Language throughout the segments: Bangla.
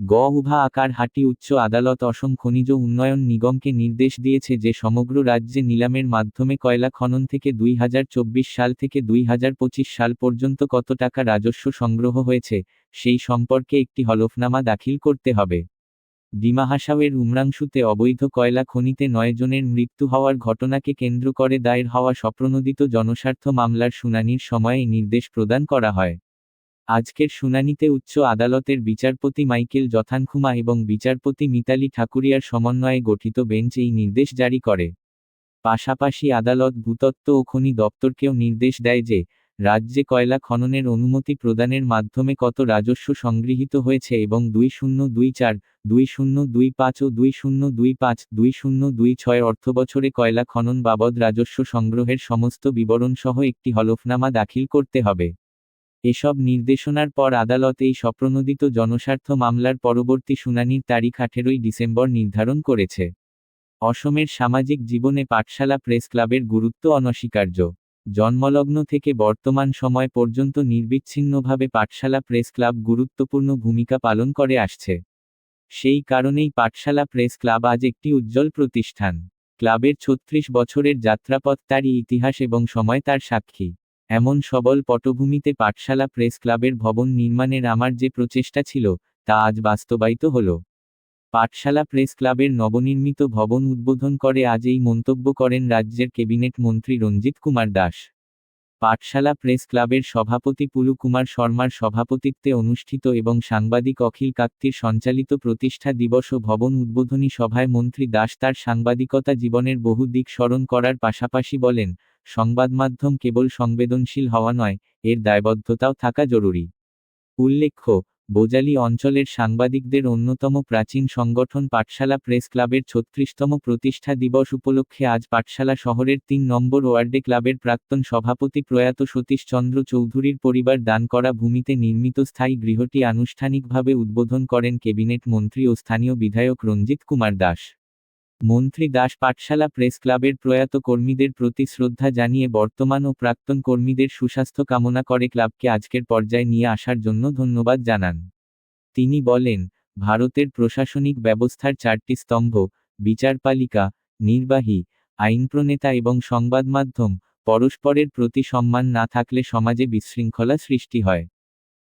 গ উভা আকার হাটি উচ্চ আদালত অসম খনিজ উন্নয়ন নিগমকে নির্দেশ দিয়েছে যে সমগ্র রাজ্যে নিলামের মাধ্যমে কয়লা খনন থেকে দুই হাজার চব্বিশ সাল থেকে দুই হাজার পঁচিশ সাল পর্যন্ত কত টাকা রাজস্ব সংগ্রহ হয়েছে, সেই সম্পর্কে একটি হলফনামা দাখিল করতে হবে। ডিমা হাসাওয়ের উমরাংশুতে অবৈধ কয়লা খনিতে নয় জনের মৃত্যু হওয়ার ঘটনাকে কেন্দ্র করে দায়ের হওয়া স্বপ্রণোদিত জনস্বার্থ মামলার শুনানির সময়ে নির্দেশ প্রদান করা হয়। আজকের শুনানিতে উচ্চ আদালতের বিচারপতি মাইকেল যথানখুমা এবং বিচারপতি মিতালি ঠাকুরিয়ার সমন্বয়ে গঠিত বেঞ্চ এই নির্দেশ জারি করে। পাশাপাশি আদালত ভূতত্ত্ব ও খনি দপ্তরকেও নির্দেশ দেয় যে, রাজ্যে কয়লা খননের অনুমতি প্রদানের মাধ্যমে কত রাজস্ব সংগৃহীত হয়েছে এবং দুই শূন্য দুই চার, দুই শূন্য দুই পাঁচ ও দুই শূন্য দুই পাঁচ, দুই শূন্য দুই ছয় অর্থবছরে কয়লা খনন বাবদ রাজস্ব সংগ্রহের সমস্ত বিবরণ সহ একটি হলফনামা দাখিল করতে হবে। এসব নির্দেশনার পর আদালত এই স্বপ্রণোদিত জনস্বার্থ মামলার পরবর্তী শুনানির তারিখ আঠেরোই ডিসেম্বর নির্ধারণ করেছে। অসমের সামাজিক জীবনে পাঠশালা প্রেস ক্লাবের গুরুত্ব অনস্বীকার্য। জন্মলগ্ন থেকে বর্তমান সময় পর্যন্ত নির্বিচ্ছিন্নভাবে পাঠশালা প্রেস ক্লাব গুরুত্বপূর্ণ ভূমিকা পালন করে আসছে। সেই কারণেই পাঠশালা প্রেস ক্লাব আজ একটি উজ্জ্বল প্রতিষ্ঠান। ক্লাবের ছত্রিশ বছরের যাত্রাপথ তারই ইতিহাস এবং সময় তার সাক্ষী। এমন সবল পটভূমিতে পাঠশালা প্রেস ক্লাবের ভবন নির্মাণের আমার যে প্রচেষ্টা ছিল, তা আজ বাস্তবায়িত হল। পাঠশালা প্রেস ক্লাবের নবনির্মিত ভবন উদ্বোধন করে আজ এই মন্তব্য করেন রাজ্যের ক্যাবিনেট মন্ত্রী রঞ্জিত কুমার দাস। পাঠশালা প্রেস ক্লাবের সভাপতি পুলু কুমার শর্মার সভাপতিত্বে অনুষ্ঠিত এবং সাংবাদিক অখিল কাত্তির সঞ্চালিত প্রতিষ্ঠা দিবস ও ভবন উদ্বোধনী সভায় মন্ত্রী দাস তার সাংবাদিকতা জীবনের বহু দিক স্মরণ করার পাশাপাশি বলেন সংবাদমাধ্যম কেবল সংবেদনশীল হওয়া নয়, এর দায়বদ্ধতাও থাকা জরুরি। উল্লেখ্য, বোজালি অঞ্চলের সাংবাদিকদের অন্যতম প্রাচীন সংগঠন পাঠশালা প্রেস ক্লাবের ছত্রিশতম প্রতিষ্ঠা দিবস উপলক্ষে আজ পাঠশালা শহরের তিন নম্বর ওয়ার্ডে ক্লাবের প্রাক্তন সভাপতি প্রয়াত সতীশচন্দ্র চৌধুরীর পরিবার দান করা ভূমিতে নির্মিত স্থায়ী গৃহটি আনুষ্ঠানিকভাবে উদ্বোধন করেন ক্যাবিনেট মন্ত্রী ও স্থানীয় বিধায়ক রঞ্জিত কুমার দাস। মন্ত্রী দাস পাঠশালা প্রেস ক্লাবের প্রয়াত কর্মীদের প্রতি শ্রদ্ধা জানিয়ে বর্তমান ও প্রাক্তন কর্মীদের সুস্বাস্থ্য কামনা করে ক্লাবকে আজকের পর্যায়ে নিয়ে আসার জন্য ধন্যবাদ জানান। তিনি বলেন, ভারতের প্রশাসনিক ব্যবস্থার চারটি স্তম্ভ, বিচারপালিকা, নির্বাহী, আইনপ্রণেতা এবং সংবাদ মাধ্যম পরস্পরের প্রতি সম্মান না থাকলে সমাজে বিশৃঙ্খলা সৃষ্টি হয়।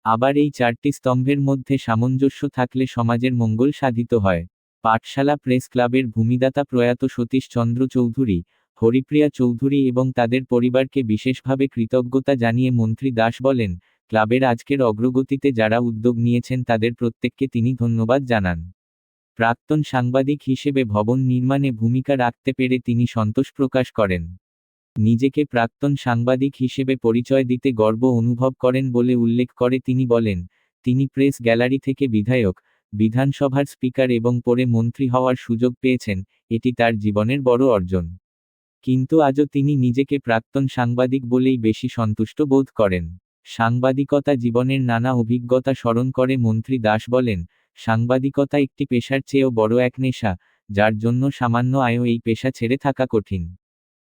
আবার এই চারটি স্তম্ভের মধ্যে সামঞ্জস্য থাকলে সমাজের মঙ্গল সাধিত হয়। পাঠশালা প্রেস ক্লাবের ভূমিদাতা প্রয়াত সতীশ চন্দ্র চৌধুরী, হরিপ্রিয়া চৌধুরী এবং তাদের পরিবারকে বিশেষভাবে কৃতজ্ঞতা জানিয়ে মন্ত্রী দাস বলেন, ক্লাবের আজকের অগ্রগতিতে যারা উদ্যোগ নিয়েছেন তাদের প্রত্যেককে তিনি ধন্যবাদ জানান। প্রাক্তন সাংবাদিক হিসেবে ভবন নির্মাণে ভূমিকা রাখতে পেরে তিনি সন্তোষ প্রকাশ করেন। নিজেকে প্রাক্তন সাংবাদিক হিসেবে পরিচয় দিতে গর্ব অনুভব করেন বলে উল্লেখ করে তিনি বলেন, তিনি প্রেস গ্যালারি থেকে বিধায়ক বিধানসভার স্পিকার এবং পরে মন্ত্রী হওয়ার সুযোগ পেয়েছেন, এটি তার জীবনের বড় অর্জন। কিন্তু আজও তিনি নিজেকে প্রাক্তন সাংবাদিক বলেই বেশি সন্তুষ্ট বোধ করেন। সাংবাদিকতা জীবনের নানা অভিজ্ঞতা স্মরণ করে মন্ত্রী দাস বলেন, সাংবাদিকতা একটি পেশার চেয়েও বড় এক নেশা, যার জন্য সামান্য আয়ও এই পেশা ছেড়ে থাকা কঠিন।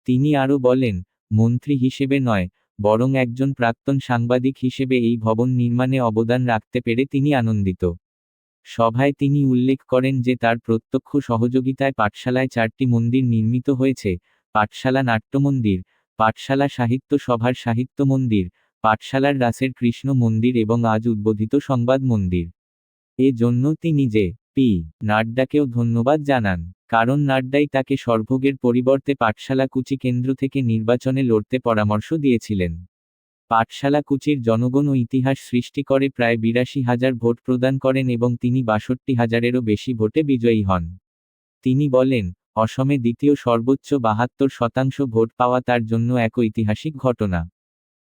তিনি আরও বলেন, মন্ত্রী হিসেবে নয়, বরং একজন প্রাক্তন সাংবাদিক হিসেবে এই ভবন নির্মাণে অবদান রাখতে পেরে তিনি আনন্দিত। সভায় তিনি উল্লেখ করেন যে তার প্রত্যক্ষ সহযোগিতায় পাঠশালায় চারটি মন্দির নির্মিত হয়েছে, পাঠশালা নাট্যমন্দির, পাঠশালা সাহিত্য সভার সাহিত্য মন্দির, পাঠশালার রাসের কৃষ্ণ মন্দির এবং আজ উদ্বোধিত সংবাদ মন্দির। এ জন্য তিনি যে পি. নাড্ডাকেও ধন্যবাদ জানান, কারণ নাড্ডাই তাকে সর্ভোগের পরিবর্তে পাঠশালা কুচি কেন্দ্র থেকে নির্বাচনে লড়তে পরামর্শ দিয়েছিলেন। পাঠশালা কুচির জনগণ ও ইতিহাস সৃষ্টি করে প্রায় বিরাশি হাজার ভোট প্রদান করেন এবং তিনি বাষট্টি হাজারেরও বেশি ভোটে বিজয়ী হন। তিনি বলেন, অসমে দ্বিতীয় সর্বোচ্চ বাহাত্তর শতাংশ ভোট পাওয়া তার জন্য এক ঐতিহাসিক ঘটনা।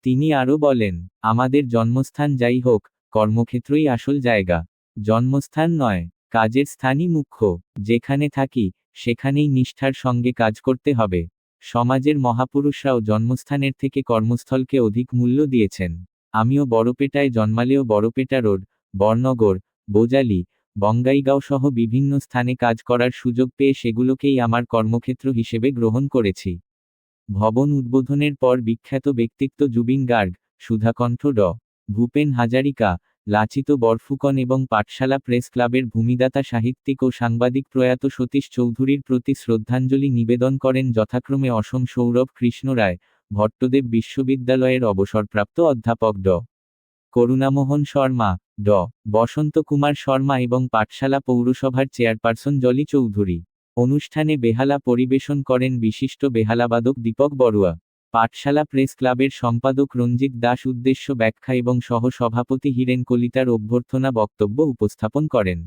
তিনি আরও বলেন, আমাদের জন্মস্থান যাই হোক, কর্মক্ষেত্রই আসল জায়গা। জন্মস্থান নয়, কাজের স্থানই মুখ্য। যেখানে থাকি, সেখানেই নিষ্ঠার সঙ্গে কাজ করতে হবে। সমাজের মহাপুরুষরাও জন্মস্থানের থেকে কর্মস্থলকে অধিক মূল্য দিয়েছেন। আমিও বড়পেটায় জন্মালেও বড়পেটা রোড বর্ণগর বোজালি বঙ্গাইগাঁও সহ বিভিন্ন স্থানে কাজ করার সুযোগ পেয়ে সেগুলোকেই আমার কর্মক্ষেত্র হিসেবে গ্রহণ করেছি। ভবন উদ্বোধনের পর বিখ্যাত ব্যক্তিত্ব জুবিন গার্গ, সুধাকণ্ঠ ড, ভূপেন হাজারিকা লাচিত বরফুকন এবং পাঠশালা প্রেস ক্লাবের ভূমিদাতা সাহিত্যিক ও সাংবাদিক প্রয়াত সতীশ চৌধুরীর প্রতি শ্রদ্ধাঞ্জলি নিবেদন করেন যথাক্রমে অসম সৌরভ কৃষ্ণ রায়, ভট্টদেব বিশ্ববিদ্যালয়ের অবসরপ্রাপ্ত অধ্যাপক ড। করুণামোহন শর্মা, ড। বসন্ত কুমার শর্মা এবং পাঠশালা পৌরসভার চেয়ারপারসন জলি চৌধুরী। অনুষ্ঠানে বেহালা পরিবেশন করেন বিশিষ্ট বেহালাবাদক দীপক বড়ুয়া। পাঠশালা প্রেস ক্লাবের সম্পাদক রঞ্জিত দাস উদ্দেশ্য ব্যাখ্যা এবং সহ সভাপতি হীরেন কলিতার অভ্যর্থনা বক্তব্য উপস্থাপন করেন।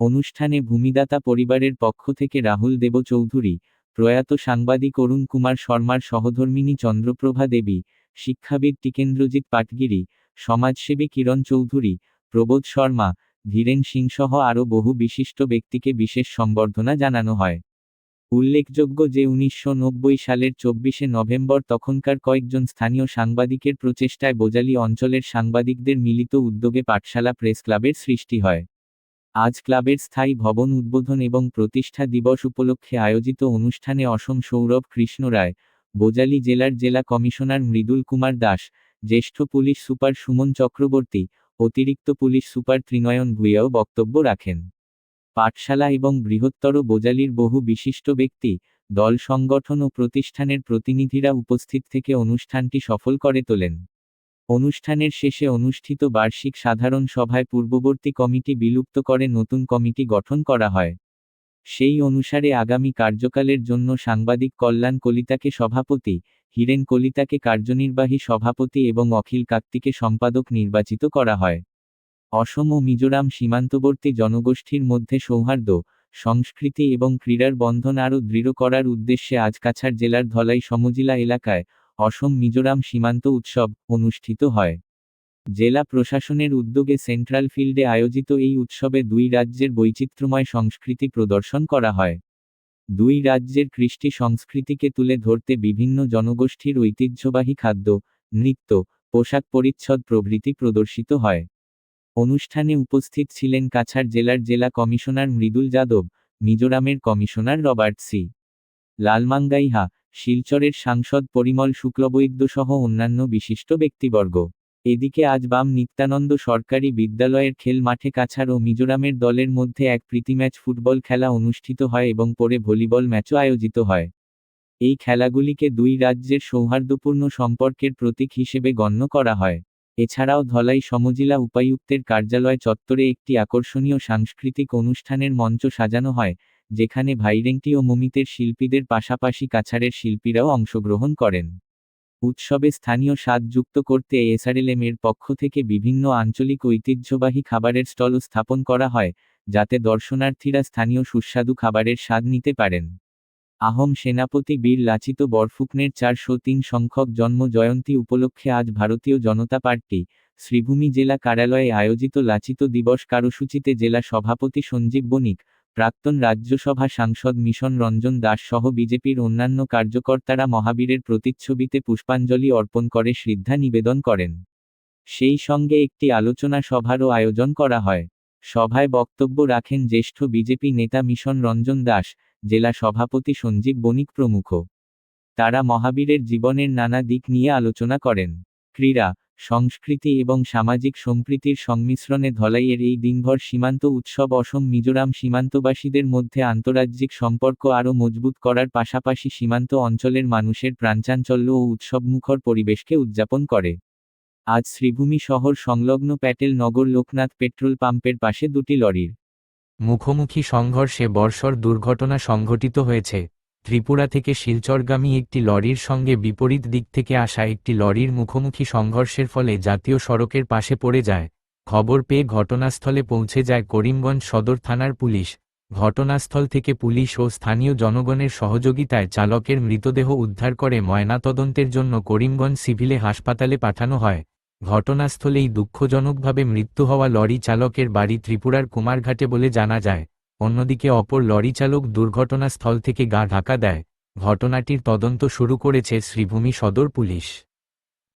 অনুষ্ঠানে ভূমিদাতা পরিবারের পক্ষ থেকে রাহুল দেব চৌধুরী প্রয়াত সাংবাদিক অরুণ কুমার শর্মার সহধর্মিনী চন্দ্রপ্রভা দেবী, শিক্ষাবিদ টিকেন্দ্রজিৎ পাটগিরি, সমাজসেবী কিরণ চৌধুরী, প্রবোধ শর্মা, ধীরেন সিংসহ আরও বহু বিশিষ্ট ব্যক্তিকে বিশেষ সম্বর্ধনা জানানো হয়। উল্লেখযোগ্য যে উনিশশো নব্বই সালের চব্বিশে নভেম্বর তখনকার কয়েকজন স্থানীয় সাংবাদিকের প্রচেষ্টায় বোজালি অঞ্চলের সাংবাদিকদের মিলিত উদ্যোগে পাঠশালা প্রেস ক্লাবের সৃষ্টি হয়। আজ ক্লাবের স্থায়ী ভবন উদ্বোধন এবং প্রতিষ্ঠা দিবস উপলক্ষে আয়োজিত অনুষ্ঠানে অসম সৌরভ কৃষ্ণ রায়, বোজালি জেলার জেলা কমিশনার মৃদুল কুমার দাস, জ্যেষ্ঠ পুলিশ সুপার সুমন চক্রবর্তী, অতিরিক্ত পুলিশ সুপার ত্রিনয়ন ভূঁইয়াও বক্তব্য রাখেন। পাঠশালা এবং বৃহত্তর বোজালির বহু বিশিষ্ট ব্যক্তি, দল সংগঠন ও প্রতিষ্ঠানের প্রতিনিধিরা উপস্থিত থেকে অনুষ্ঠানটি সফল করে তোলেন। অনুষ্ঠানের শেষে অনুষ্ঠিত বার্ষিক সাধারণ সভায় পূর্ববর্তী কমিটি বিলুপ্ত করে নতুন কমিটি গঠন করা হয়। সেই অনুসারে আগামী কার্যকালের জন্য সাংবাদিক কল্যাণ কলিতাকে সভাপতি, হীরেন কলিতাকে কার্যনির্বাহী সভাপতি এবং অখিল কার্তিকে সম্পাদক নির্বাচিত করা হয়। অসম ও মিজোরাম সীমান্তবর্তী জনগোষ্ঠীর মধ্যে সৌহার্দ্য, সংস্কৃতি এবং ক্রীড়ার বন্ধন আরও দৃঢ় করার উদ্দেশ্যে আজ কাছাড় জেলার ধলাই সমজিলা এলাকায় অসম মিজোরাম সীমান্ত উৎসব অনুষ্ঠিত হয়। জেলা প্রশাসনের উদ্যোগে সেন্ট্রাল ফিল্ডে আয়োজিত এই উৎসবে দুই রাজ্যের বৈচিত্র্যময় সংস্কৃতি প্রদর্শন করা হয়। দুই রাজ্যের কৃষ্টি সংস্কৃতিকে তুলে ধরতে বিভিন্ন জনগোষ্ঠীর ঐতিহ্যবাহী খাদ্য, নৃত্য, পোশাক পরিচ্ছদ প্রভৃতি প্রদর্শিত হয়। অনুষ্ঠানে উপস্থিত ছিলেন কাছাড় জেলার জেলা কমিশনার মৃদুল যাদব, মিজোরামের কমিশনার রবার্ট সি। লালমাঙ্গাইহা, শিলচরের সাংসদ পরিমল শুক্লবৈদ্য সহ অন্যান্য বিশিষ্ট ব্যক্তিবর্গ। এদিকে আজ বাম নিত্যানন্দ সরকারি বিদ্যালয়ের খেল মাঠে কাছাড় ও মিজোরামের দলের মধ্যে এক প্রীতি ম্যাচ ফুটবল খেলা অনুষ্ঠিত হয় এবং পরে ভলিবল ম্যাচও আয়োজিত হয়। এই খেলাগুলিকে দুই রাজ্যের সৌহার্দ্যপূর্ণ সম্পর্কের প্রতীক হিসেবে গণ্য করা হয়। এছাড়াও ধলাই সমজিলা উপায়ুক্তের কার্যালয় চত্বরে একটি আকর্ষণীয় সাংস্কৃতিক অনুষ্ঠানের মঞ্চ সাজানো হয়, যেখানে ভাইরেংটি ও মমিতের শিল্পীদের পাশাপাশি কাছাড়ের শিল্পীরাও অংশগ্রহণ করেন। উৎসবে স্থানীয় স্বাদ যুক্ত করতে এসআরএলএম এর পক্ষ থেকে বিভিন্ন আঞ্চলিক ঐতিহ্যবাহী খাবারের স্টলও স্থাপন করা হয়, যাতে দর্শনার্থীরা স্থানীয় সুস্বাদু খাবারের স্বাদ নিতে পারেন। আহোম সেনাপতি বীর লাচিত বরফুকনের চারশো তিন সংখ্যক জন্ম জয়ন্তী উপলক্ষে আজ ভারতীয় জনতা পার্টি, শ্রীভূমি জেলা কার্যালয়ে আয়োজিত লাচিত দিবস কারুসূচিতে জেলা সভাপতি সঞ্জীব বণিক, প্রাক্তন রাজ্যসভা সাংসদ মিশন রঞ্জন দাস সহ বিজেপির অন্যান্য কার্যকর্তারা মহাবীরের প্রতিচ্ছবিতে পুষ্পাঞ্জলি অর্পণ করে শ্রদ্ধা নিবেদন করেন। সেই সঙ্গে একটি আলোচনা সভারও আয়োজন করা হয়। সভায় বক্তব্য রাখেন জ্যেষ্ঠ বিজেপি নেতা মিশন রঞ্জন দাস জেলা সভাপতি সঞ্জীব বণিক প্রমুখ। তারা মহাবীরের জীবনের নানা দিক নিয়ে আলোচনা করেন। ক্রীড়া, সংস্কৃতি এবং সামাজিক সম্প্রীতির সংমিশ্রণে ধলাইয়ের এই দিনভর সীমান্ত উৎসব অসম মিজোরাম সীমান্তবাসীদের মধ্যে আন্তরাজ্যিক সম্পর্ক আরও মজবুত করার পাশাপাশি সীমান্ত অঞ্চলের মানুষের প্রাণচাঞ্চল্য ও উৎসবমুখর পরিবেশকে উদযাপন করে। আজ শ্রীভূমি শহর সংলগ্ন প্যাটেল নগর লোকনাথ পেট্রোল পাম্পের পাশে দুটি লরির মুখোমুখি সংঘর্ষে বর্ষর দুর্ঘটনা সংঘটিত হয়েছে। ত্রিপুরা থেকে শিলচরগামী একটি লরির সঙ্গে বিপরীত দিক থেকে আসা একটি লরির মুখোমুখি সংঘর্ষের ফলে জাতীয় সড়কের পাশে পড়ে যায়। খবর পেয়ে ঘটনাস্থলে পৌঁছে যায় করিমগঞ্জ সদর থানার পুলিশ। ঘটনাস্থল থেকে পুলিশ ও স্থানীয় জনগণের সহযোগিতায় চালকের মৃতদেহ উদ্ধার করে ময়নাতদন্তের জন্য করিমগঞ্জ সিভিলে হাসপাতালে পাঠানো হয়। ঘটনাস্থলেই দুঃখজনকভাবে মৃত্যু হওয়া লরি চালকের বাড়ি ত্রিপুরার কুমারঘাটে বলে জানা যায়, অন্যদিকে অপর লরি চালক দুর্ঘটনাস্থল থেকে গা ঢাকা দেয়। ঘটনাটির তদন্ত শুরু করেছে শ্রীভূমি সদর পুলিশ।